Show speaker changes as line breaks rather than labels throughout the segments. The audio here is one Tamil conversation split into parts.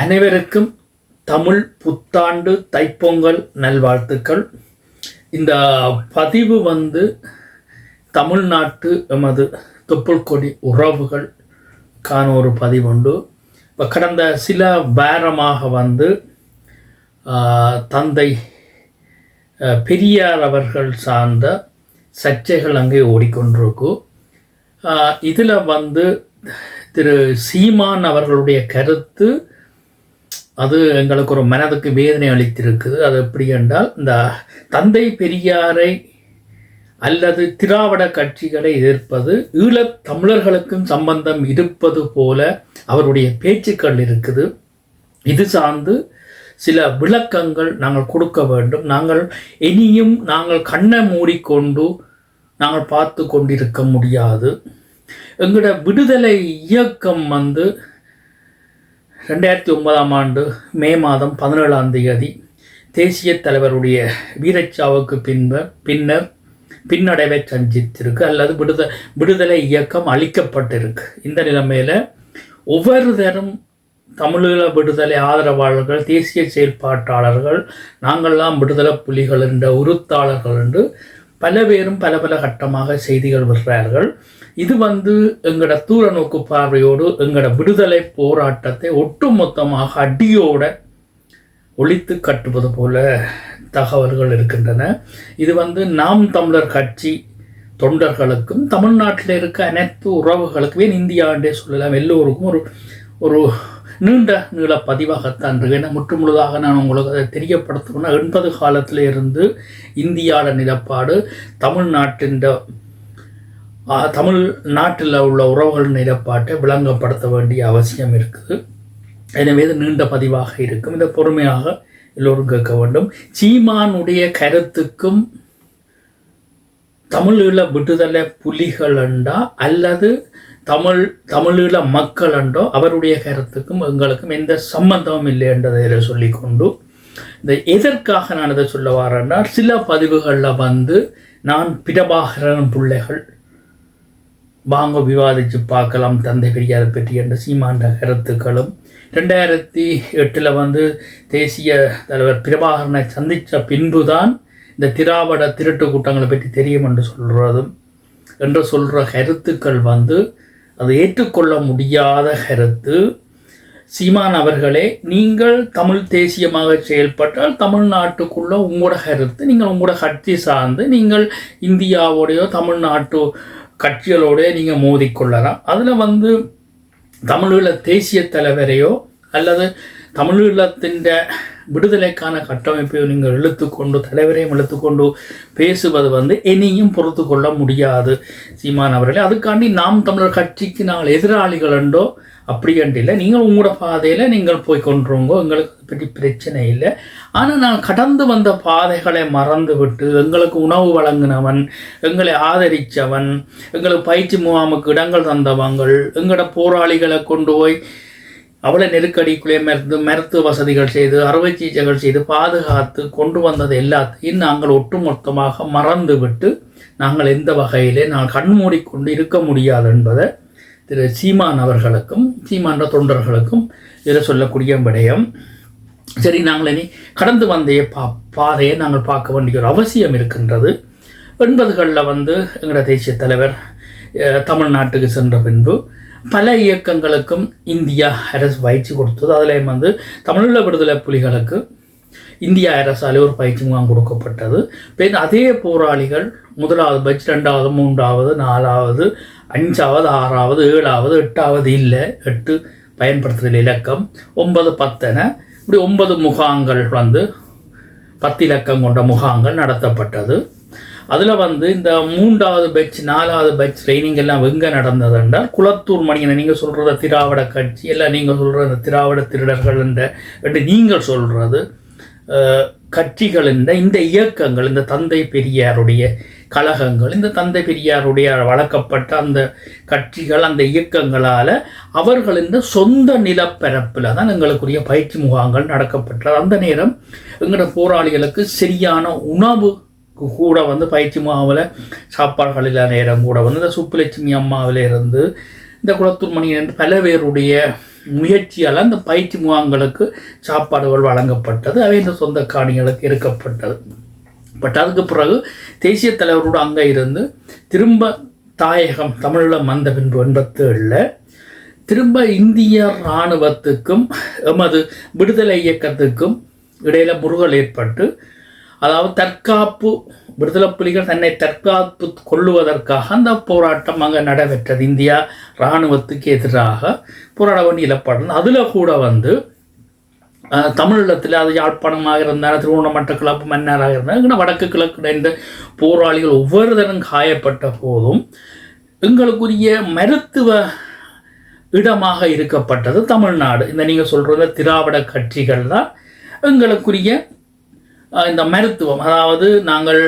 அனைவருக்கும் தமிழ் புத்தாண்டு தைப்பொங்கல் நல்வாழ்த்துக்கள். இந்த பதிவு வந்து தமிழ்நாட்டு எமது தொப்புள்கொடி உறவுகள் காண ஒரு பதிவுண்டு. இப்போ கடந்த சில வாரமாக வந்து தந்தை பெரியார் அவர்கள் சார்ந்த சர்ச்சைகள் அங்கே ஓடிக்கொண்டிருக்கும் இதில் வந்து திரு சீமான் அவர்களுடைய கருத்து அது எங்களுக்கு ஒரு மனதுக்கு வேதனை அளித்திருக்குது. அது எப்படி என்றால் இந்த தந்தை பெரியாரை அல்லது திராவிட கட்சிகளை எதிர்ப்பது ஈழத் தமிழர்களுக்கும் சம்பந்தம் இருப்பது போல அவருடைய பேச்சுக்கள் இருக்குது. இது சார்ந்து சில விளக்கங்கள் நாங்கள் கொடுக்க வேண்டும். நாங்கள் இனியும் நாங்கள் கண்ணை மூடிக்கொண்டு நாங்கள் பார்த்து கொண்டிருக்க முடியாது. எங்களோட விடுதலை இயக்கம் வந்து ரெண்டாயிரத்தி ஒன்பதாம் ஆண்டு மே மாதம் பதினேழாம் தேதி தேசிய தலைவருடைய வீரச்சாவுக்கு பின்பு பின்னர் பின்னடைவை சந்தித்திருக்கு அல்லது விடுத விடுதலை இயக்கம் அளிக்கப்பட்டிருக்கு. இந்த நிலைமையில் ஒவ்வொரு தரும் தமிழீழ விடுதலை ஆதரவாளர்கள் தேசிய செயல்பாட்டாளர்கள் நாங்கள்லாம் விடுதலை புலிகள் என்ற உறுத்தாளர்கள் என்று பல பேரும் பல பல கட்டமாக செய்திகள் விடுறார்கள். இது வந்து எங்களோட தூர நோக்கு பார்வையோடு எங்களோட விடுதலை போராட்டத்தை ஒட்டுமொத்தமாக அடியோட ஒழித்து கட்டுவது போல தகவல்கள் இருக்கின்றன. இது வந்து நாம் தமிழர் கட்சி தொண்டர்களுக்கும் தமிழ்நாட்டில் இருக்க அனைத்து உறவுகளுக்குமே இந்தியாண்டே சொல்லலாம் எல்லோருக்கும் ஒரு ஒரு நீண்ட நீள பதிவாகத்தான் இருக்கு ஏன்னா முற்றுமுழுதாக நான் உங்களுக்கு அதை தெரியப்படுத்தணும்னா எண்பது காலத்தில் இருந்து இந்தியாவில் நிலப்பாடு தமிழ்நாட்டின் தமிழ்நாட்டில் உள்ள உறவுகள் நிலப்பாட்டை விளங்கப்படுத்த வேண்டிய அவசியம் இருக்குது. எனவே இது நீண்ட பதிவாக இருக்கும். இதை பொறுமையாக எல்லோரும் கேட்க வேண்டும். சீமானுடைய கருத்துக்கும் தமிழீழ விடுதலை புலிகள் என்றா அல்லது தமிழ் தமிழீழ மக்கள் என்றோ அவருடைய கருத்துக்கும் எங்களுக்கும் எந்த சம்பந்தமும் இல்லை என்றதை இதில் சொல்லிக்கொண்டு இந்த எதற்காக நான் இதை சொல்ல வரேன்னா சில பதிவுகளில் வந்து நான் பிரபாகரன் பிள்ளைகள் வாங்க விவாதித்து பார்க்கலாம் தந்தை பெரியார் பற்றி என்ற சீமாண்ட கருத்துக்களும் ரெண்டாயிரத்தி எட்டில் வந்து தேசிய தலைவர் பிரபாகரனை சந்தித்த பின்புதான் இந்த திராவிட திருட்டு கூட்டங்களை பற்றி தெரியும் என்று சொல்கிறதும் என்று சொல்கிற கருத்துக்கள் வந்து அது ஏற்றுக்கொள்ள முடியாத கருத்து. சீமான் அவர்களே நீங்கள் தமிழ் தேசியமாக செயல்பட்டால் தமிழ்நாட்டுக்குள்ள உங்களோட கருத்து நீங்கள் உங்களோட கட்சி சார்ந்து நீங்கள் இந்தியாவோடையோ தமிழ்நாட்டு கட்சிகளோடய நீங்கள் மோதிக்கொள்ளலாம் அதில் வந்து தமிழீழ தேசிய தலைவரையோ அல்லது தமிழீழத்தின் விடுதலைக்கான கட்டமைப்பை நீங்கள் இழுத்துக்கொண்டு தலைவரையும் இழுத்துக்கொண்டு பேசுவது வந்து இனியும் பொறுத்து கொள்ள முடியாது. சீமான் அவர்களே அதுக்காண்டி நாம் தமிழர் கட்சிக்கு நாங்கள் எதிராளிகள் என்றோ அப்படி இல்லை. நீங்கள் உங்களோட பாதையில் நீங்கள் போய் கொண்டுருங்கோ. எங்களுக்கு பற்றி பிரச்சனை இல்லை. ஆனால் நான் கடந்து வந்த பாதைகளை மறந்து விட்டு எங்களுக்கு உணவு வழங்கினவன் எங்களை ஆதரித்தவன் எங்களுக்கு பயிற்சி முகாமுக்கு இடங்கள் தந்தவங்கள் எங்களோட போராளிகளை கொண்டு போய் அவளை நெருக்கடிக்குள்ளே மருந்து மருத்துவ வசதிகள் செய்து அறுவை சிகிச்சைகள் செய்து பாதுகாத்து கொண்டு வந்தது எல்லாத்தையும் நாங்கள் ஒட்டுமொத்தமாக மறந்துவிட்டு நாங்கள் எந்த வகையிலே நான் கண்மூடிக்கொண்டு இருக்க முடியாது என்பதை திரு சீமான் அவர்களுக்கும் சீமான்ற தொண்டர்களுக்கும் இதில் சொல்லக்கூடிய விடயம். சரி நாங்கள் இனி கடந்து வந்தைய பா பாதையை நாங்கள் பார்க்க வேண்டிய ஒரு அவசியம் இருக்கின்றது எண்பதுகளில் வந்து எங்களோட தேசிய தலைவர் தமிழ்நாட்டுக்கு சென்ற பின்பு பல இயக்கங்களுக்கும் இந்தியா அரசு பயிற்சி கொடுத்தது. அதில் வந்து தமிழீழ விடுதலை புலிகளுக்கு இந்திய அரசால் ஒரு பயிற்சி முகாம் கொடுக்கப்பட்டது. பின் அதே போராளிகள் முதலாவது பட்ஜ் ரெண்டாவது மூன்றாவது நாலாவது அஞ்சாவது ஆறாவது ஏழாவது எட்டாவது இல்லை எட்டு பயன்படுத்துதல் இலக்கம் ஒன்பது பத்தென இப்படி ஒன்பது முகாங்கள் வந்து பத்து இலக்கம் கொண்ட முகாங்கள் நடத்தப்பட்டது. அதில் வந்து இந்த மூன்றாவது பெட்ச் நாலாவது பெட்ச் ட்ரைனிங் எல்லாம் எங்கே நடந்தது என்றால் குளத்தூர் மணியனை நீங்கள் சொல்கிறத திராவிட கட்சி எல்லாம் நீங்கள் சொல்கிற இந்த திராவிட திருடர்கள் என்ற என்று நீங்கள் சொல்கிறது கட்சிகள் என்ற இந்த இயக்கங்கள் இந்த தந்தை பெரியாருடைய கழகங்கள் இந்த தந்தை பெரியாருடைய வளர்க்கப்பட்ட அந்த கட்சிகள் அந்த இயக்கங்களால் அவர்கள் இந்த சொந்த நிலப்பரப்பில் தான் எங்களுக்குரிய பயிற்சி முகாங்கள் நடக்கப்பட்டது. அந்த நேரம் எங்களோட போராளிகளுக்கு சரியான உணவு கூட வந்து பயிற்சி மாவில் சாப்பாடுகளில் இல்லாத நேரம் கூட வந்து இந்த சுப்புலட்சுமி அம்மாவில் இருந்து இந்த குளத்தூர் மணி என்று பல பேருடைய முயற்சியால் அந்த பயிற்சி முகாம்களுக்கு சாப்பாடுகள் வழங்கப்பட்டது. அவை இந்த சொந்த காணிகளுக்கு இருக்கப்பட்டது பட் அதுக்கு பிறகு தேசிய தலைவரோடு அங்கே இருந்து திரும்ப தாயகம் தமிழீழம் வந்த பின்பு எண்பத்தேழில் திரும்ப இந்திய இராணுவத்துக்கும் எமது விடுதலை இயக்கத்துக்கும் இடையில முருகல் ஏற்பட்டு அதாவது தற்காப்பு விடுதலை புலிகள் தன்னை தற்காப்பு கொள்ளுவதற்காக அந்த போராட்டம் அங்கே நடைபெற்றது. இந்தியா இராணுவத்துக்கு எதிராக போராட வேண்டிய இலப்பாடு அதில் கூட வந்து தமிழீழத்தில் அது யாழ்ப்பாணமாக இருந்தால் திருவண்ணாமட்ட கிளப்பு மன்னராக இருந்தால் வடக்கு கிழக்கு இந்த போராளிகள் ஒவ்வொரு தரம் காயப்பட்ட போதும் எங்களுக்குரிய மருத்துவ இடமாக இருக்கப்பட்டது தமிழ்நாடு. இந்த நீங்கள் சொல்கிற திராவிட கட்சிகள் தான் எங்களுக்குரிய இந்த மருத்துவம் அதாவது நாங்கள்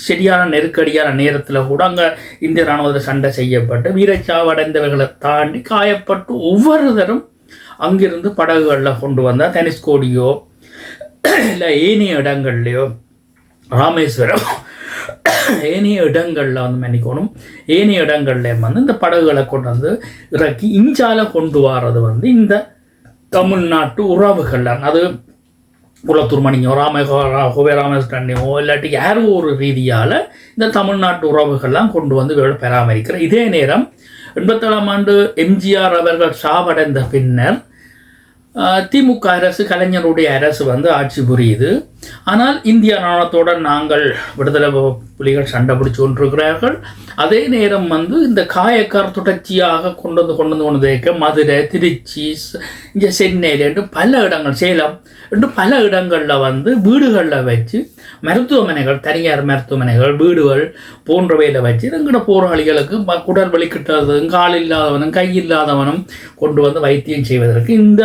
சரியான நெருக்கடியான நேரத்தில் கூட அங்கே இந்திய ராணுவத்தில் சண்டை செய்யப்பட்டு வீரச்சாவடைந்தவர்களை தாண்டி காயப்பட்டு ஒவ்வொருத்தரும் அங்கிருந்து படகுகளில் கொண்டு வந்தால் தனிஸ்கோடியோ இல்லை ஏனைய இடங்கள்லையோ ராமேஸ்வரம் ஏனைய இடங்களில் வந்து மன்னிக்கணும் ஏனைய இடங்கள்லேயும் வந்து இந்த படகுகளை கொண்டு வந்து இறக்கி இஞ்சால கொண்டு வர்றது வந்து இந்த தமிழ்நாட்டு உறவுகள் தான் அது குளத்தூர் மணியோ ராமகோ ஹோவே ராமகிருஷ்ணனையோ இல்லாட்டி யாரோ ஒரு ரீதியால் இந்த தமிழ்நாட்டு உறவுகள்லாம் கொண்டு வந்து இவர்கள் பராமரிக்கிற இதே நேரம் எண்பத்தேழாம் ஆண்டு எம்ஜிஆர் அவர்கள் சாவடைந்த பின்னர் திமுக அரசு கலைஞருடைய அரசு வந்து ஆட்சி புரியுது. ஆனால் இந்திய ராணுவத்தோட நாங்கள் விடுதலை புலிகள் சண்டை பிடிச்சு கொண்டிருக்கிறார்கள். அதே நேரம் வந்து இந்த காயக்கார் தொடர்ச்சியாக கொண்டு வந்து கொண்டு வந்து கொண்டு வைக்க மதுரை திருச்சி இங்கே சென்னையில் என்று பல இடங்கள் சேலம் என்று பல இடங்களில் வந்து வீடுகளில் வச்சு மருத்துவமனைகள் தனியார் மருத்துவமனைகள் வீடுகள் போன்றவையில் வச்சு எங்கட போராளிகளுக்கு ம- குடல் வலிக்கிட்டது கால் இல்லாதவனும் கை இல்லாதவனும் கொண்டு வந்து வைத்தியம் செய்வதற்கு இந்த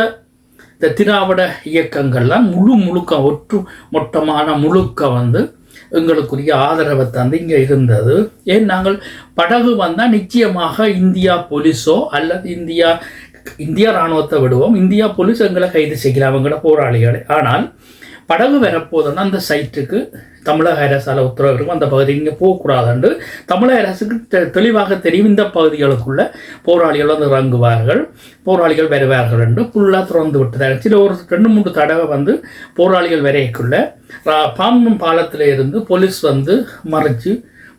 இந்த திராவிட இயக்கங்கள்லாம் முழு முழுக்க ஒற்று மொத்தமான முழுக்க வந்து எங்களுக்குரிய ஆதரவை தந்து இங்கே இருந்தது. ஏன் நாங்கள் படகு வந்தால் நிச்சயமாக இந்தியா போலீஸோ அல்லது இந்தியா இந்தியா இராணுவத்தை விடுவோம். இந்தியா போலீஸ் எங்களை கைது செய்யலாம் எங்களோட போராளிகளை. ஆனால் படகு வரப்போதுன்னா அந்த சைட்டுக்கு தமிழக அரசால் உத்தரவு இருக்கும் அந்த பகுதி இங்கே போகக்கூடாதுண்டு. தமிழக அரசுக்கு தெ- தெளிவாக தெரியும் இந்த பகுதிகளுக்குள்ள போராளிகள் வந்து இறங்குவார்கள் போராளிகள் வருவார்கள் என்று ஃபுல்லாக திறந்து விட்டதாக சில ஒரு ரெண்டு மூன்று தடவை வந்து போராளிகள் வரைக்குள்ள ரா- பாம்பன் பாலத்தில் இருந்து போலீஸ் வந்து மறைச்சு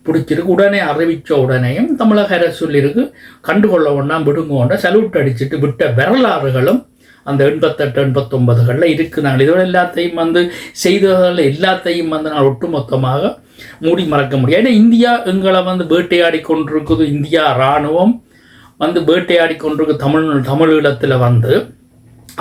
பிடிச்சிருக்கு. உடனே அறிவித்த உடனேயும் தமிழக அரசு சொல்லியிருக்கு கண்டுகொள்ள ஒன்றா விடுங்கோண்ட சல்யூட் அடிச்சுட்டு விட்ட வரலாறுகளும் அந்த எண்பத்தெட்டு எண்பத்தொன்பதுகளில் இருக்குது நாங்கள் இதோட எல்லாத்தையும் வந்து செய்ததில் எல்லாத்தையும் வந்து நான் ஒட்டுமொத்தமாக மூடி மறக்க முடியும் ஏன்னா இந்தியா எங்களை வந்து வேட்டையாடி கொண்டிருக்குது. இந்தியா இராணுவம் வந்து வேட்டையாடி கொண்டிருக்கு தமிழ் தமிழீழத்தில் வந்து.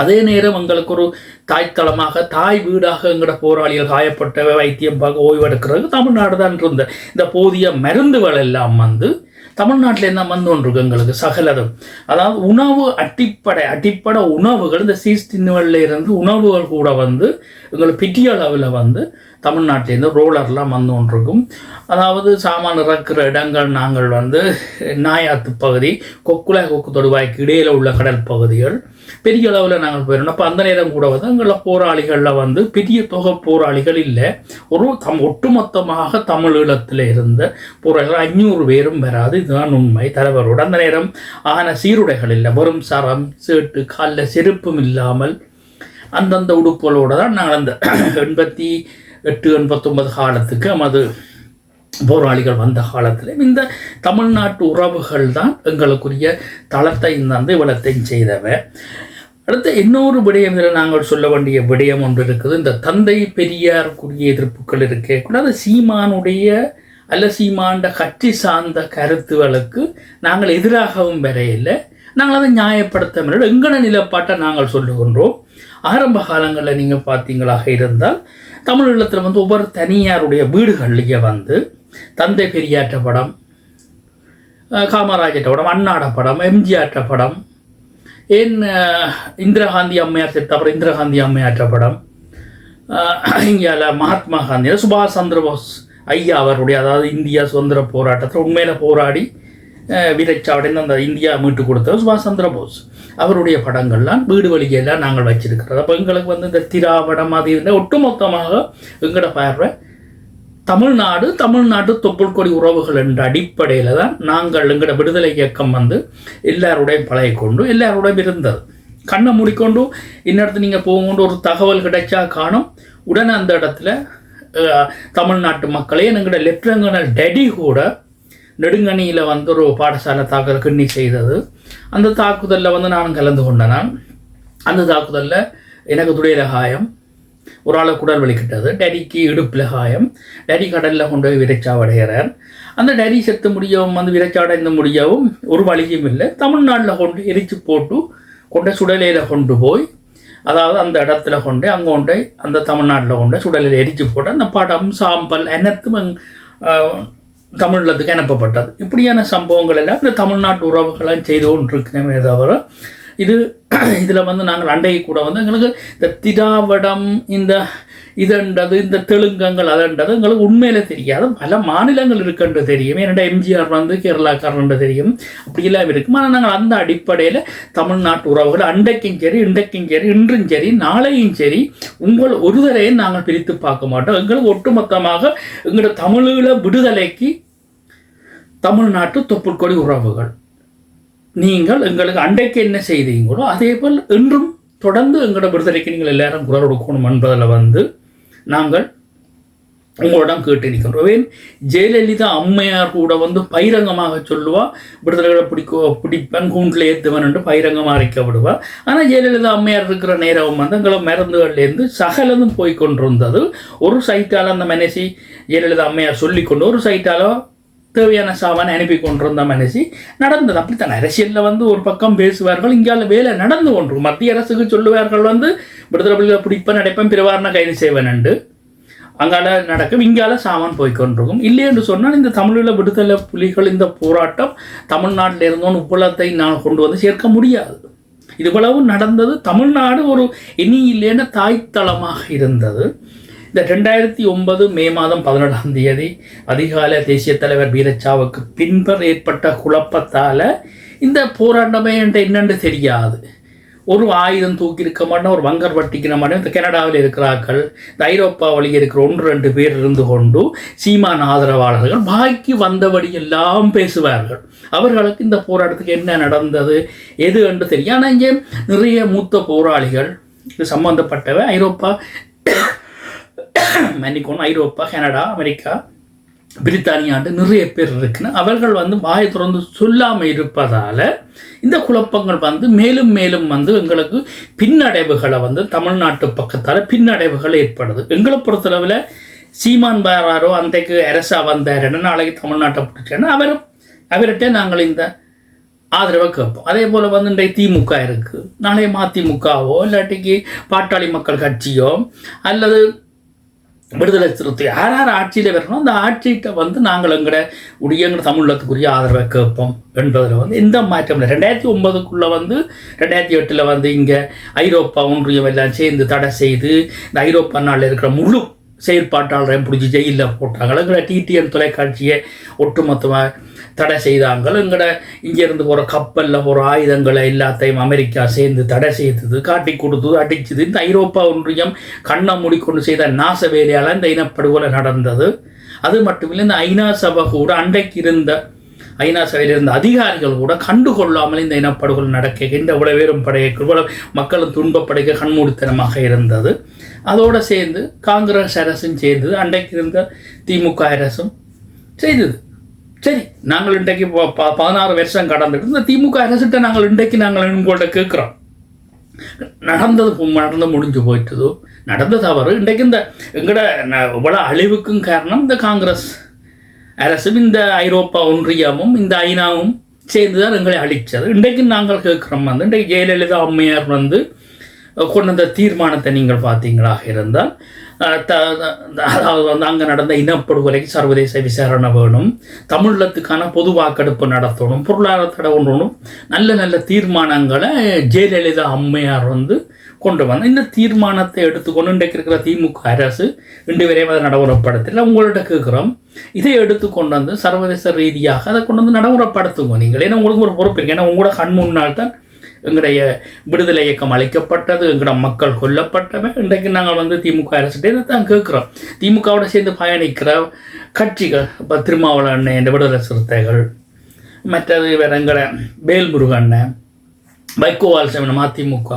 அதே நேரம் எங்களுக்கு ஒரு தாய்த்தளமாக தாய் வீடாக எங்களோட போராளிகள் காயப்பட்ட வைத்தியம் பார்க்க ஓய்வெடுக்கிறதுக்கு தமிழ்நாடு தான் இருந்த இந்த போதிய மருந்துகள் எல்லாம் வந்து தமிழ்நாட்டில் என்ன வந்து ஒன்று இருக்கு எங்களுக்கு? சகலதும் அதாவது உணவு அடிப்படை அடிப்படை உணவுகள் இந்த சீஸ்டின்னுகளில் இருந்து உணவுகள் கூட வந்து எங்களுக்கு பெரிய அளவில் வந்து தமிழ்நாட்டிலேருந்து ரோலர்லாம் வந்து கொண்டிருக்கும். அதாவது சாமான் இறக்குற இடங்கள் நாங்கள் வந்து நாயாத்து பகுதி கொக்குலை கொக்கு தொடுவாய்க்கு இடையில உள்ள கடல் பகுதிகள். பெரிய அளவில் நாங்கள் போயிருந்தோம். அப்போ அந்த நேரம் கூட வந்து எங்களில் போராளிகளில் வந்து பெரிய தொகை போராளிகள் இல்லை. ஒரு தம் ஒட்டுமொத்தமாக தமிழீழத்தில் இருந்த போராளிகள் ஐநூறு பேரும் வராது. இதுதான் உண்மை. தலைவரோடு அந்த நேரம் ஆன சீருடைகள் இல்லை. வெறும் சரம் சேட்டு காலில் செருப்பும் இல்லாமல் அந்தந்த உடுப்புகளோடு தான் நாங்கள் அந்த எண்பத்தி எட்டு எண்பத்தொன்பது காலத்துக்கு நமது போராளிகள் வந்த காலத்தில். இந்த தமிழ்நாட்டு உறவுகள் தான் எங்களுக்குரிய தளத்தை இந்த இவ்வளத்தையும் செய்தவ. அடுத்து இன்னொரு விடயம் இதில் நாங்கள் சொல்ல வேண்டிய விடயம் ஒன்று இருக்குது. இந்த தந்தை பெரியாருக்குரிய எதிர்ப்புகள் இருக்கே. கூட அது சீமானுடைய அல்ல சீமாண்ட கட்சி சார்ந்த கருத்துகளுக்கு நாங்கள் எதிராகவும் வரையில்லை. நாங்கள் அதை நியாயப்படுத்த முடியாது எங்கன நிலப்பாட்டை நாங்கள் சொல்லுகின்றோம். ஆரம்ப காலங்களில் நீங்கள் பார்த்தீங்களாக இருந்தால் தமிழீழத்தில் வந்து ஒவ்வொரு தனியாருடைய வீடுகள்லேயே வந்து தந்தை பெரியாற்ற படம் காமராஜட்ட படம் அண்ணாட படம் எம்ஜிஆர்ட்ட படம் ஏன் அஹ், இந்திரா காந்தி அம்மையார் செத்த அப்புறம் இந்திரா காந்தி அம்மையாற்ற படம் இங்கால மகாத்மா காந்தி சுபாஷ் சந்திர போஸ் ஐயா அவருடைய அதாவது இந்தியா சுதந்திர போராட்டத்தில் உண்மையில போராடி அஹ், வீரச்சாவடைந்து அந்த இந்தியா மீட்டு கொடுத்தவர் சுபாஷ் சந்திர போஸ். அவருடைய படங்கள்லாம் வீடு வழியெல்லாம் நாங்கள் வச்சிருக்கிறோம். அப்போ எங்களுக்கு வந்து இந்த திராவிடம் அது இருந்தால் ஒட்டுமொத்தமாக எங்களோட பார்வை தமிழ்நாடு தமிழ்நாட்டு தொப்புள்கொடி உறவுகள் என்ற அடிப்படையில் தான் நாங்கள் எங்களோட விடுதலை இயக்கம் வந்து எல்லாருடையும் பழைய கொண்டு எல்லாருடையும் இருந்தது. கண்ணை மூடிக்கொண்டு இன்னிடத்து நீங்கள் போகும்போது ஒரு தகவல் கிடைச்சா காணும். உடனே அந்த இடத்துல தமிழ்நாட்டு மக்களே எங்களோட லெப்டினல் டெடி கூட நெடுங்கணியில் வந்து ஒரு பாடசாலை தாக்குதல் கிண்ணி செய்தது. அந்த தாக்குதலில் வந்து நானும் கலந்து கொண்டேன் நான் அந்த தாக்குதலில் எனக்கு துடையில காயம் ஒரு ஆளை குடல் வலிக்கிட்டது டேடிக்கு இடுப்பில் காயம் டேடி கடலில் கொண்டு போய் விரைச்சாவடைகிறார். அந்த டேடி செத்து முடியவும் வந்து விரைச்சாடைந்து முடியவும் ஒரு வழியும் இல்லை. தமிழ்நாட்டில் கொண்டு எரிச்சு போட்டு கொண்டு சுடலையில் கொண்டு போய் அதாவது அந்த இடத்துல கொண்டு அங்கே கொண்டு அந்த தமிழ்நாட்டில் கொண்டு சுடலையில் எரிச்சு போட்டு அந்த படம் சாம்பல் அனைத்தும் தமிழத்துக்கு அனுப்பப்பட்டது இப்படியான சம்பவங்கள் எல்லாம் இந்த தமிழ்நாட்டு உறவுகளாம் செய்து கொண்டிருக்கிறமே தவிர இது இதில் வந்து நாங்கள் அண்டையை கூட வந்து எங்களுக்கு இந்த திராவிடம் இந்த இதன்றது இந்த தெலுங்கங்கள் அதன்றது எங்களுக்கு உண்மையில தெரியாது. பல மாநிலங்கள் இருக்குன்னு தெரியும். என்னோட எம்ஜிஆர் வந்து கேரளாக்காரன் தெரியும். அப்படியெல்லாம் இருக்கும். ஆனால் நாங்கள் அந்த அடிப்படையில் தமிழ்நாட்டு உறவுகள் அண்டைக்கும் சரி இண்டைக்கும் சரி இன்றும் சரி நாளையும் சரி உங்கள் ஒருவரையும் நாங்கள் பிரித்து பார்க்க மாட்டோம். எங்களுக்கு ஒட்டுமொத்தமாக எங்களோட தமிழீழ விடுதலைக்கு தமிழ்நாட்டு தொப்புள்கொடி உறவுகள். நீங்கள் எங்களுக்கு அண்டைக்கு என்ன செய்தீங்களோ அதே போல் இன்றும் தொடர்ந்து எங்களோட விடுதலைக்கு நீங்கள் எல்லாரும் குரல் கொடுக்கணும் என்பதில் வந்து நாங்கள் உங்களிடம் கேட்டு நிற்கின்றோம். ஏன்? ஜெயலலிதா அம்மையார் கூட வந்து பகிரங்கமாக சொல்லுவா விடுதலைகளை பிடிக்க பிடிப்பேன் கூண்டில் ஏற்றுவன் என்று பகிரங்கமாக அறிக்க ஆனால் ஜெயலலிதா அம்மையார் இருக்கிற நேரம் வந்து எங்களை மருந்துகள்லேருந்து சகலதும் போய் கொண்டிருந்தது. ஒரு சைட்டால் அந்த மனசி ஜெயலலிதா அம்மையார் சொல்லிக்கொண்டு ஒரு சைட்டால் தேவையான சாமான் அனுப்பி கொண்டிருந்த மனசி நடந்தது. அப்படித்தான். அரசியலில் வந்து ஒரு பக்கம் பேசுவார்கள் இங்கால வேலை நடந்து கொண்டு மத்திய அரசுக்கு சொல்லுவார்கள் வந்து விடுதலை புலிகளை பிடிப்பேன் நடைப்பேன் பிறவாரன கைது செய்வேன் என்று. அங்கால நடக்கும் இங்கால சாமான் போய் கொண்டிருக்கும். இல்லை என்று சொன்னால் இந்த தமிழில் விடுதலை புலிகள் இந்த போராட்டம் தமிழ்நாட்டில் இருந்தோன்னு உப்பளத்தை நான் கொண்டு வந்து சேர்க்க முடியாது. இதுபோலவு நடந்தது. தமிழ்நாடு ஒரு இனி இல்லைன்னு தாய்த்தளமாக இருந்தது. இந்த ரெண்டாயிரத்தி ஒன்பது மே மாதம் பதினெட்டாம் தேதி அதிகால தேசிய தலைவர் வீரச்சாவுக்கு பின்பர் ஏற்பட்ட குழப்பத்தால் இந்த போராட்டமே என்கிட்ட என்னென்று தெரியாது. ஒரு ஆயுதம் தூக்கி இருக்க மாட்டோம் ஒரு வங்கர் வட்டிக்கிற மாட்டோம். இந்த கனடாவில் இருக்கிறார்கள் இந்த ஐரோப்பா வழியே இருக்கிற ஒன்று ரெண்டு பேர் இருந்து கொண்டு சீமான் ஆதரவாளர்கள் பாக்கி வந்தபடி எல்லாம் பேசுவார்கள். அவர்களுக்கு இந்த போராட்டத்துக்கு என்ன நடந்தது எது என்று தெரியும் ஆனால் இங்கே நிறைய மூத்த போராளிகள் சம்பந்தப்பட்டவை ஐரோப்பா மன்னிக்கணும் ஐரோப்பா கனடா அமெரிக்கா பிரித்தானியாண்டு நிறைய பேர் இருக்குன்னு அவர்கள் வந்து வாயை திறந்து சொல்லாமல் இருப்பதால் இந்த குழப்பங்கள் வந்து மேலும் மேலும் வந்து எங்களுக்கு பின்னடைவுகளை வந்து தமிழ்நாட்டு பக்கத்தால் பின்னடைவுகள் ஏற்படுது. எங்களை பொறுத்தளவில் சீமான் பாராரோ அன்றைக்கு அரசா வந்தாருன்னு நாளைக்கு தமிழ்நாட்டை பிடிச்சேன்னா அவர் அவர்கிட்ட நாங்கள் இந்த ஆதரவை கேட்போம். அதே போல் வந்து இன்றைக்கு திமுக இருக்குது நாளைய மதிமுகவோ இல்லாட்டிக்கு பாட்டாளி மக்கள் கட்சியோ அல்லது விடுதலை சிறுத்தை யார் யார் ஆட்சியில் வரணும்? அந்த ஆட்சிகிட்ட வந்து நாங்கள் எங்கட உடைய எங்கட தமிழகத்துக்குரிய ஆதரவை கேட்போம் என்பதில் வந்து எந்த மாற்றம் இல்லை ரெண்டாயிரத்தி ஒன்பதுக்குள்ளே வந்து ரெண்டாயிரத்தி எட்டில் வந்து இங்கே ஐரோப்பா ஒன்றியம் எல்லாம் சேர்ந்து தடை செய்து இந்த ஐரோப்பா நாளில் இருக்கிற முழு செயற்பாட்டாளரையும் பிடிச்சி ஜெயிலில் போட்டாங்க. எங்களை டிடிஎன் தொலைக்காட்சியை ஒட்டுமொத்தமாக தடை செய்தாங்க எங்கட இங்கேருந்து போகிற கப்பலில் போகிற ஆயுதங்களை எல்லாத்தையும் அமெரிக்கா சேர்ந்து தடை செய்தது காட்டி கொடுத்தது அடிச்சது இந்த ஐரோப்பா ஒன்றியம் கண்ணை மூடிக்கொண்டு செய்த நாச வேலையால் இந்த இனப்படுகொலை நடந்தது. அது மட்டுமில்லை இந்த ஐநா சபை கூட அன்றைக்கு இருந்த ஐநா சபையில் இருந்த அதிகாரிகள் கூட கண்டுகொள்ளாமல் இந்த இனப்படுகொலை நடக்க இந்த பேரும் படையக்கு இவ்வளவு மக்களும் துன்பப்படைக்க கண்மூடித்தனமாக இருந்தது. அதோடு சேர்ந்து காங்கிரஸ் அரசும் சேர்ந்தது அன்றைக்கு இருந்த திமுக அரசும் செய்தது. சரி நாங்கள் இன்றைக்கு பதினாறு வருஷம் கடந்துட்டு இந்த திமுக அரசுகிட்ட நாங்கள் இன்றைக்கு நாங்கள் உங்கள்கிட்ட கேட்குறோம். நடந்தது நடந்து முடிஞ்சு போயிட்டதோ? நடந்த தவறு. இன்றைக்கு இந்த எங்கட இவ்வளோ அழிவுக்கும் காரணம் இந்த காங்கிரஸ் அரசும் இந்த ஐரோப்பா ஒன்றியமும் இந்த ஐநாவும் சேர்ந்து தான் எங்களை அழிச்சது. இன்றைக்கு நாங்கள் கேட்குறோம் வந்து இன்றைக்கு ஜெயலலிதா அம்மையார் வந்து கொண்டு வந்த தீர்மானத்தை நீங்கள் பார்த்தீங்களாக இருந்தால் அதாவது வந்து அங்கே நடந்த இனப்படுகொலைக்கு சர்வதேச விசாரணை வேணும். தமிழத்துக்கான பொது வாக்கெடுப்பு நடத்தணும். பொருளாதார தடை ஒன்றணும் நல்ல நல்ல தீர்மானங்களை ஜெயலலிதா அம்மையார் வந்து கொண்டு வந்து. இந்த தீர்மானத்தை எடுத்துக்கொண்டு இன்றைக்கு இருக்கிற திமுக அரசு இன்று வரையும் அதை நடைமுறைப்படுத்தல. உங்கள்கிட்ட கேட்குறோம் இதை எடுத்து கொண்டு வந்து சர்வதேச ரீதியாக அதை கொண்டு வந்து நடைமுறைப்படுத்துங்க நீங்கள். ஏன்னா உங்களுக்கு ஒரு பொறுப்பு இருக்குது ஏன்னா உங்களோட கண் முன்னால் தான் எங்களுடைய விடுதலை இயக்கம் அழைக்கப்பட்டது எங்களோட மக்கள் கொல்லப்பட்டவை இன்றைக்கு நாங்கள் வந்து திமுக அரசுகிட்டே தான் கேட்குறோம். திமுகவோட சேர்ந்து பயணிக்கிற கட்சிகள் இப்போ திருமாவளவன் என்ற விடுதலை சிறுத்தைகள் மற்றது வேற எங்களை வேல்முருகண்ணன் வைகோவால் செவனம் அதிமுக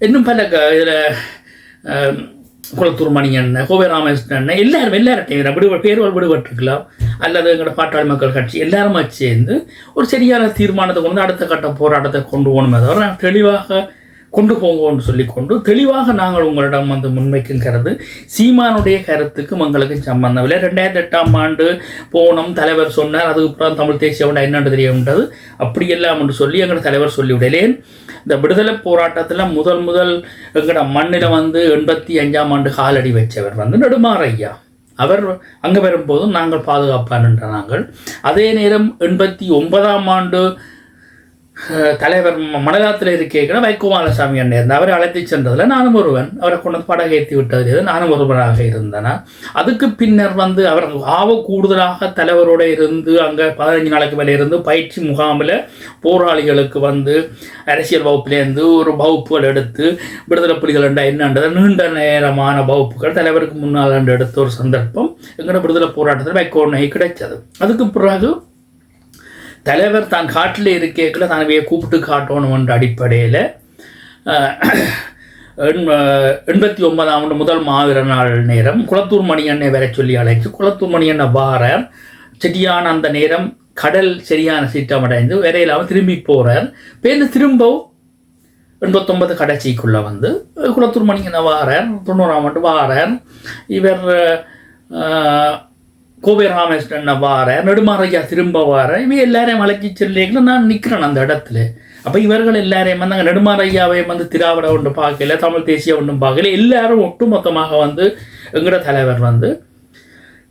இன்னும் பல இதில் குளத்தூர் மணியன் கோவை ராமகிருஷ்ணன் எல்லாரும் எல்லார்ட்டையும் விடுபட்டு பேர்கள் விடுபட்டிருக்கலாம். அல்லது எங்களோட பாட்டாளி மக்கள் கட்சி எல்லாருமே சேர்ந்து ஒரு சரியான தீர்மானத்தை கொண்டு அடுத்த கட்ட போராட்டத்தை கொண்டு போகணுமே தவிர நாங்கள் தெளிவாக கொண்டு போங்கன்னு சொல்லிக்கொண்டு தெளிவாக நாங்கள் உங்களிடம் வந்து முன்வைக்கும் சீமானுடைய கருத்துக்கும் எங்களுக்கும் சம்பந்தம் இல்லை. ரெண்டாயிரத்தி எட்டாம் ஆண்டு போனோம் தலைவர் சொன்னார் அதுக்கப்புறம் தமிழ் தேசிய உண்டா என்னென்று தெரியவிட்டது அப்படியெல்லாம் என்று சொல்லி எங்கள் தலைவர் சொல்லிவிடலேன் இந்த விடுதலை போராட்டத்தில் முதல் முதல் எங்களோட மண்ணில் வந்து எண்பத்தி அஞ்சாம் ஆண்டு காலடி வச்சவர் வந்து நெடுமாறையா அவர் அங்கே வரும்போதும் நாங்கள் பாதுகாப்பான் என்ற நாங்கள். அதே நேரம் எண்பத்தி ஒன்பதாம் ஆண்டு தலைவர் ம- மணலாத்தில் இருக்கேக்கிற அண்ணன் இருந்தார் அவரை அழைத்து சென்றதில் நானும் ஒருவன். அவரை கொண்டு வந்து படகு ஏற்றி விட்டதில் நானும் ஒருவனாக இருந்தேனா. அதுக்கு பின்னர் வந்து அவர் ஆவ கூடுதலாக தலைவரோட இருந்து அங்கே பதினஞ்சு நாளைக்கு மேலே இருந்து பயிற்சி முகாமில் போராளிகளுக்கு வந்து அரசியல் வகுப்புலேருந்து ஒரு வகுப்புகள் எடுத்து விடுதலை புலிகள் என்ற என்னன்றது நீண்ட நேரமான வகுப்புகள் தலைவருக்கு முன்னால் அண்டு எடுத்த ஒரு சந்தர்ப்பம் எங்களோட விடுதலை போராட்டத்தில் வைக்கோனை கிடைச்சது. அதுக்கு பிறகு தலைவர் தான் காட்டில் இருக்கேக்கில் தனவையை கூப்பிட்டு காட்டணும் என்ற அடிப்படையில் எண்பத்தி ஒன்பதாம் ஆண்டு முதல் மாவீர நாள் நேரம் குளத்தூர் மணியண்ணை வர சொல்லி அழைச்சு குளத்தூர் மணியண்ணை வாரார் சரியான அந்த நேரம் கடல் சரியான சீட்டமடைந்து வரையிலாமல் திரும்பி போகிறார் பேருந்து திரும்பவும் எண்பத்தொன்பது கடைசிக்குள்ளே வந்து குளத்தூர் மணியனை வாரார் தொண்ணூறாம் ஆண்டு வாரார் இவர் அஹ், கோவை ராமேஸ்வரன் வாரார் திரும்ப வார இவ எல்லாரையும் அழைச்சி செல்லிக்கல நான் நிற்கிறேன் அந்த இடத்துல. அப்போ இவர்கள் எல்லாரையும் வந்து அங்கே நெடுமாரையாவை வந்து திராவிட ஒன்று பார்க்கல தமிழ் தேசிய ஒன்றும் பார்க்கல எல்லாரும் ஒட்டுமொத்தமாக வந்து எங்கட தலைவர் வந்து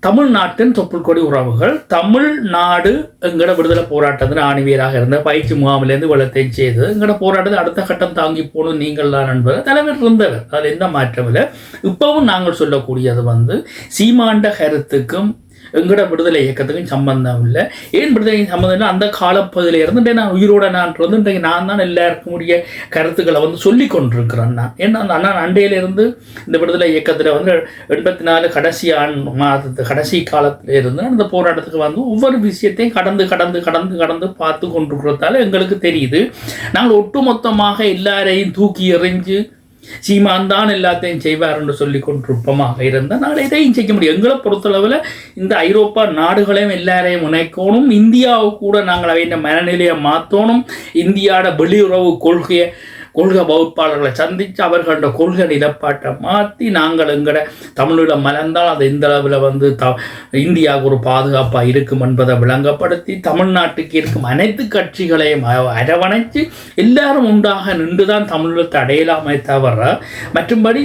தமிழ்நாட்டின் தொப்புள் கொடி உறவுகள் தமிழ்நாடு எங்கட விடுதலை போராட்டத்தில் ஆணிவியராக இருந்த பயிற்சி முகாமிலேருந்து வெள்ளத்தை செய்து எங்கட போராட்டத்தை அடுத்த கட்டம் தாங்கி போகணும் நீங்கள் தான் என்பது தலைவர் இருந்தவர். அதில் எந்த மாற்றமில்லை இப்பவும் நாங்கள் சொல்லக்கூடியது வந்து சீமாண்ட கருத்துக்கும் எங்கட விடுதலை இயக்கத்துக்கும் சம்பந்தம் இல்லை. ஏன் விடுதலை சம்பந்தம் இல்லை? அந்த காலப்பகுதியில் இருந்து நான் உயிரோட நான் இருந்து நான் தான் எல்லாருக்கும் கருத்துக்களை வந்து சொல்லி கொண்டிருக்கிறேன் நான். ஏன்னா அந்த அண்ணா அண்டையிலிருந்து இந்த விடுதலை இயக்கத்தில் வந்து எண்பத்தி நாலு கடைசி ஆண் மாதத்து கடைசி காலத்தில் இருந்து அந்த போராட்டத்துக்கு வந்து ஒவ்வொரு விஷயத்தையும் கடந்து கடந்து கடந்து கடந்து பார்த்து கொண்டிருக்கிறதால எங்களுக்கு தெரியுது. நாங்கள் ஒட்டுமொத்தமாக எல்லாரையும் தூக்கி எறிஞ்சு சீமான் தான் எல்லாத்தையும் செய்வார் என்று சொல்லி கொண்டிருப்பமாக இருந்தால் நாளை எதையும் செய்ய முடியும். எங்களை பொறுத்தளவில் இந்த ஐரோப்பா நாடுகளையும் எல்லாரையும் இணைக்கணும். இந்தியாவை கூட நாங்கள் அவையின் மனநிலையை மாற்றணும். இந்தியாவோட வெளியுறவு கொள்கையை கொள்கை வகுப்பாளர்களை சந்தித்து அவர்களோட கொள்கை நிலப்பாட்டை மாற்றி நாங்கள் எங்கட தமிழில் மலர்ந்தால் அது இந்த அளவில் வந்து த இந்தியாவுக்கு ஒரு பாதுகாப்பாக இருக்கும் என்பதை விளங்கப்படுத்தி தமிழ்நாட்டுக்கு இருக்கும் அனைத்து கட்சிகளையும் அ- எல்லாரும் உண்டாக நின்று தான் தமிழத்தை அடையலாமே தவிர மற்றும்படி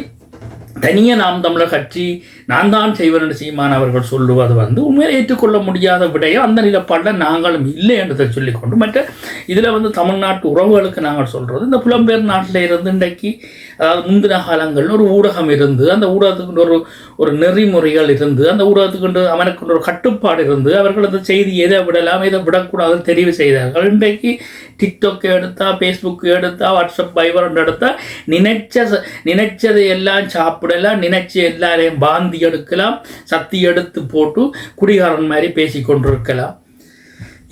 தனியே நாம் தமிழர் கட்சி நான் தான் செய்வேன் என்று சீமான் அவர்கள் சொல்லுவது வந்து உண்மையில் ஏற்றுக்கொள்ள முடியாத விடயம் அந்த நிலப்பாட்டில் நாங்களும் இல்லை என்றதை சொல்லிக்கொண்டு மற்ற இதில் வந்து தமிழ்நாட்டு உறவுகளுக்கு நாங்கள் சொல்கிறது இந்த புலம்பெயர் நாட்டில் இருந்து இன்றைக்கு அதாவது முந்தின காலங்களில் ஒரு ஊடகம் இருந்து அந்த ஊடகத்துக்கு ஒரு ஒரு நெறிமுறைகள் இருந்து அந்த ஊடகத்துக்கு அவனுக்கு ஒரு கட்டுப்பாடு இருந்து அவர்கள் அந்த செய்தி எதை விடலாம் எதை விடக்கூடாதுன்னு தெரிவு செய்தார்கள். இன்றைக்கு டிக்டாக் எடுத்தா ஃபேஸ்புக் எடுத்தா வாட்ஸ்அப் பைபர் எடுத்தா நினைச்ச நினைச்சதை எல்லாம் போடலாம் நினைச்சு எல்லாரையும் பாந்தி எடுக்கலாம் சத்தி எடுத்து போட்டு குடிகாரன் மாதிரி பேசி கொண்டிருக்கலாம்.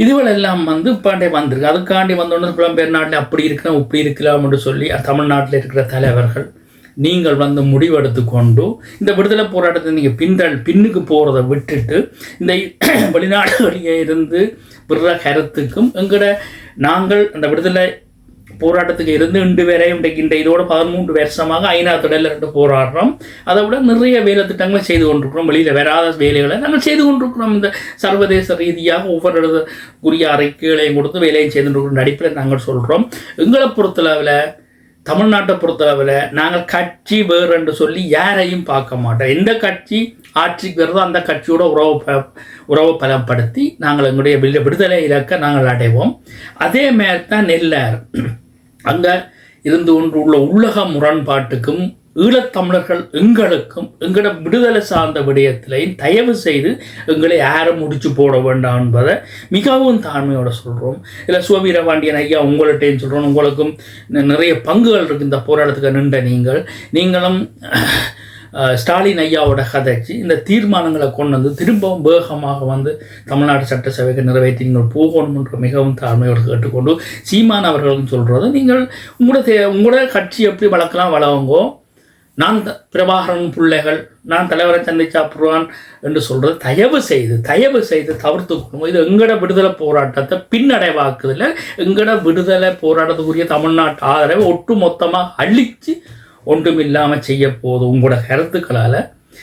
இதுவெல்லாம் வந்து பாண்டே வந்திருக்கு. அதுக்காண்டி வந்தோடனே புலம்பெயர் நாட்டில் அப்படி இருக்கலாம் இப்படி இருக்கலாம் என்று சொல்லி தமிழ்நாட்டில் இருக்கிற தலைவர்கள் நீங்கள் வந்து முடிவெடுத்து கொண்டு இந்த விடுதலை போராட்டத்தை நீங்கள் பின்தள் பின்னுக்கு போகிறத விட்டுட்டு இந்த வெளிநாடுகளிலே இருந்து விடுற கருத்துக்கும் எங்கட நாங்கள் அந்த விடுதலை போராட்டத்துக்கு இருந்து இன்று வரை இன்றைக்கு இதோட பதிமூன்று வருஷமாக ஐநா தொடரில் இருந்து போராடுறோம். அதை விட நிறைய வேலை திட்டங்களை செய்து கொண்டிருக்கிறோம். வெளியில் வராத வேலைகளை நாங்கள் செய்து கொண்டிருக்கிறோம். இந்த சர்வதேச ரீதியாக ஒவ்வொரு இடத்து உரிய அறிக்கைகளையும் கொடுத்து வேலையும் செய்து கொண்டிருக்கிற அடிப்படையில் நாங்கள் சொல்கிறோம் எங்களை பொறுத்தளவில் தமிழ்நாட்டை பொறுத்தளவில் நாங்கள் கட்சி வேறு என்று சொல்லி யாரையும் பார்க்க மாட்டோம். எந்த கட்சி ஆட்சிக்கு வருதோ அந்த கட்சியோட உறவு ப- உறவை பலப்படுத்தி நாங்கள் எங்களுடைய விடு- விடுதலை இலக்க நாங்கள் அடைவோம். அதே மாதிரி தான் நெல்லார். அங்கே இருந்து ஒன்று உள்ள உள்ளக முரண்பாட்டுக்கும் ஈழத்தமிழர்கள் எங்களுக்கும் எங்களோட விடுதலை சார்ந்த விடயத்திலையும் தயவு செய்து எங்களை யாரும் முடிச்சு போட வேண்டாம் என்பதை மிகவும் தாழ்மையோட சொல்கிறோம் இல்லை சுவீரபாண்டியன் ஐயா உங்கள்கிட்டையும் சொல்கிறோம் உங்களுக்கும் நிறைய பங்குகள் இருக்குது இந்த போராட்டத்துக்கு நின்ற நீங்கள். நீங்களும் ஸ்டாலின் ஐயாவோட கதைச்சு இந்த தீர்மானங்களை கொண்டு வந்து திரும்பவும் வேகமாக வந்து தமிழ்நாடு சட்டசபைக்கு நிறைவேற்றி நீங்கள் போகணும் மிகவும் தாழ்மையோடு கேட்டுக்கொண்டு சீமான் அவர்களும் சொல்கிறது நீங்கள் உங்களோட உங்களோட கட்சி எப்படி வளர்க்கலாம் வளவங்கோ நான் த- பிரபாகரன் பிள்ளைகள் நான் தலைவரை சந்திச்சா புருவான் என்று சொல்கிறது தயவு செய்து தயவு செய்து தவிர்த்து கொள்ளும் இது எங்கட விடுதலை போராட்டத்தை பின்னடைவாக்குதில். எங்கட விடுதலை போராட்டத்துக்குரிய தமிழ்நாட்டு ஆதரவை ஒட்டு மொத்தமாக அழித்து ஒன்றும் இல்லாமல் செய்ய போதும் உங்களோட கருத்துக்களால்.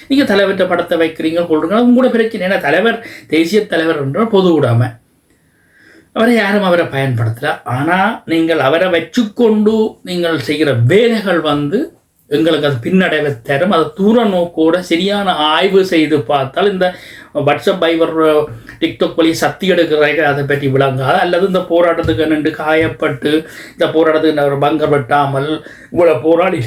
நீங்கள் தலைவர்கிட்ட படத்தை வைக்கிறீங்க கொள்றீங்க உங்களோட பிரச்சனை ஏன்னா தலைவர் தேசிய தலைவர் என்ற பொது விடாமல் அவரை யாரும் அவரை பயன்படுத்தலை. ஆனால் நீங்கள் அவரை வச்சுக்கொண்டு நீங்கள் செய்கிற வேலைகள் வந்து எங்களுக்கு அது பின்னடைவை தரும். அதை தூர நோக்கோட சரியான ஆய்வு செய்து பார்த்தால் இந்த வாட்ஸ்அப் பைவர் டிக்டாக் வழி சக்தி எடுக்கிற அதை பற்றி விளங்காது. அல்லது இந்த போராட்டத்துக்கு நின்று காயப்பட்டு இந்த போராட்டத்துக்கு பங்கப்பட்டாமல் இவ்வளோ போராடி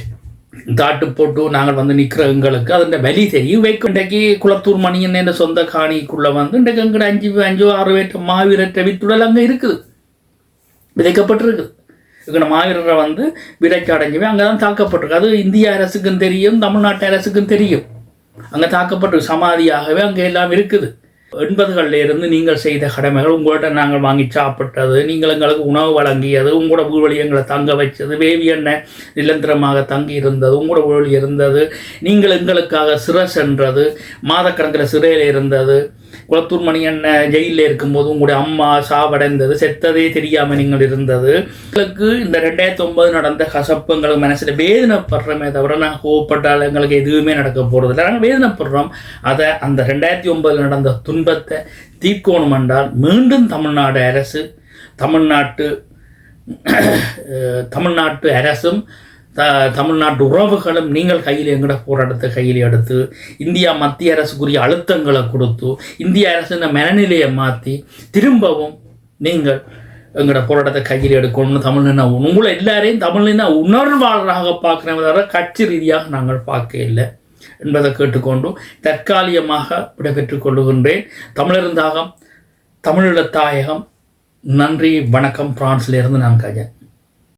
தாட்டு போட்டு நாங்கள் வந்து நிற்கிற எங்களுக்கு. அதில் வலி தெரியும். வைக்கும் இன்றைக்கு குளத்தூர் மணியன் என்ற சொந்த காணிக்குள்ளே வந்து இன்றைக்கு எங்கிட்ட அஞ்சு அஞ்சோ ஆறு வேற்ற மாவீரற்ற வித்துடல் அங்கே இருக்குது. விதைக்கப்பட்டிருக்குது இங்கே மாவீரரை வந்து விதைக்கு அடைஞ்சவே அங்கே தான் தாக்கப்பட்டிருக்கு. அது இந்திய அரசுக்கும் தெரியும் தமிழ்நாட்டு அரசுக்கும் தெரியும். அங்கே தாக்கப்பட்டு சமாதியாகவே அங்கே எல்லாம் இருக்குது. எண்பதுகளில் இருந்து நீங்கள் செய்த கடமைகள் உங்கள்கிட்ட நாங்கள் வாங்கி சாப்பிட்டது நீங்கள் எங்களுக்கு உணவு வழங்கியது உங்களோட ஊழலி எங்களை தங்க வச்சது வேவி எண்ணெய் நிரந்தரமாக தங்கி இருந்தது உங்களோட ஊழல் இருந்தது நீங்கள் எங்களுக்காக சிறை சென்றது மாதக்கணக்கில் சிறையில் இருந்தது குளத்தூர் மணி அண்ணன் ஜெயிலில் இருக்கும்போது உங்களுடைய அம்மா சாவடைந்தது செத்ததே தெரியாமல் நீங்கள் இருந்தது. எங்களுக்கு இந்த ரெண்டாயிரத்தி ஒன்பது நடந்த கசப்பு எங்களுக்கு மனசில் வேதனைப்படுறோமே தவிர நான் கோவப்பட்டால் எங்களுக்கு எதுவுமே நடக்க இல்லை நாங்கள் வேதனைப்படுறோம். அதை அந்த ரெண்டாயிரத்தி ஒன்பதில் நடந்த துன்பத்தை தீர்க்கணும் என்றால் மீண்டும் தமிழ்நாடு அரசு தமிழ்நாட்டு தமிழ்நாட்டு அரசும் த தமிழ்நாட்டு உறவுகளும் நீங்கள் கையில் எங்கட போராட்டத்தை கையில் எடுத்து இந்தியா மத்திய அரசுக்குரிய அழுத்தங்களை கொடுத்து இந்திய அரசின் மனநிலையை மாற்றி திரும்பவும் நீங்கள் எங்களோட போராட்டத்தை கையில் எடுக்கணும்னு தமிழ்னா உங்களை எல்லாரையும் தமிழ்னா உணர்வாளராக பார்க்குறவங்க தவிர கட்சி ரீதியாக நாங்கள் பார்க்க இல்லை என்பதை கேட்டுக்கொண்டும் தற்காலிகமாக விடைபெற்றுக் கொள்ளுகின்றேன். தமிழருந்தாகம் தமிழீழ தாயகம் நன்றி வணக்கம் பிரான்ஸ்லேருந்து நான் கஜன்.